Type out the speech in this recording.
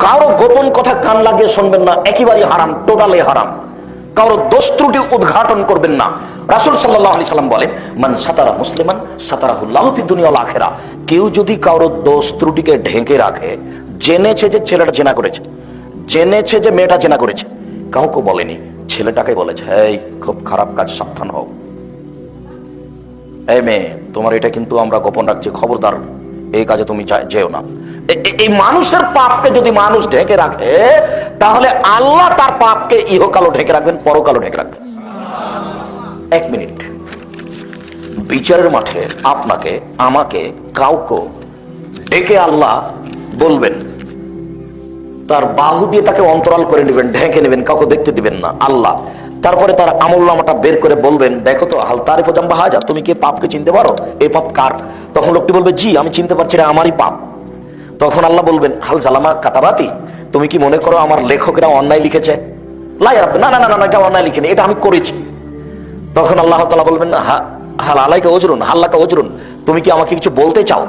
কারও গোপন কথা কান লাগিয়ে শুনবেন না একেবারে হারাম টোটালে হারাম। কারও দোষ ত্রুটি উদ্ঘাটন করবেন না। রাসুল সাল্লাম বলেন, মান সাতারা মুসলিমান সাতারাহুল্লাহ ফি দুনিয়া আখেরা। কেউ যদি কারও দোষ ত্রুটিকে ঢেকে রাখে, জেনেছে যে ছেলেটা জেনা করেছে, জেনেছে যে মেয়েটা জেনা করেছে, কাউকে বলেনি, ছেলেটাকে বলেছে, এই, খুব খারাপ কাজ, সাবধান হও। এই মেয়ে, তোমার এটা কিন্তু আমরা গোপন রাখছি, খবরদার, এই কাজে তুমি যেও না। এ- এ- এই মানুষের পাপকে যদি মানুষ ঢেকে রাখে, তাহলে আল্লাহ তার পাপকে ইহকালও ঢেকে রাখবেন, পরকালও ঢেকে রাখবেন। এক মিনিট। বিচারের মাঠে আপনাকে, আমাকে কাউকে ডেকে আল্লাহ বলবেন, তার বাহু দিয়ে তাকে অন্তরাল করে নেবেন, ঢেকে নেবেন, কাউকে দেখতে দিবেন না, আল্লাহ। তারপরে তার আমল নামাটা বের করে বলবেন, দেখো তো, হাল তারে পজাম্বা হাজা তুমি কি পাপকে চিনতে পারো? এই পাপ কার? তখন লোকটি বলবে, জি, আমি চিনতে পারছি না আমারই পাপ। তখন আল্লাহ বলবেন, হাল জালামা কাতাবাতি? তুমি কি মনে করো আমার লেখকেরা অন্যায় লিখেছে? লাই না না না না এটা অন্যায় লিখেনি, এটা আমি করেছি। তখন আল্লাহ তালা বলবেন, হা হাল আলাইকে ওজরুন হাল্লাকে অজরুন তুমি কি আমাকে কিছু বলতে চাও?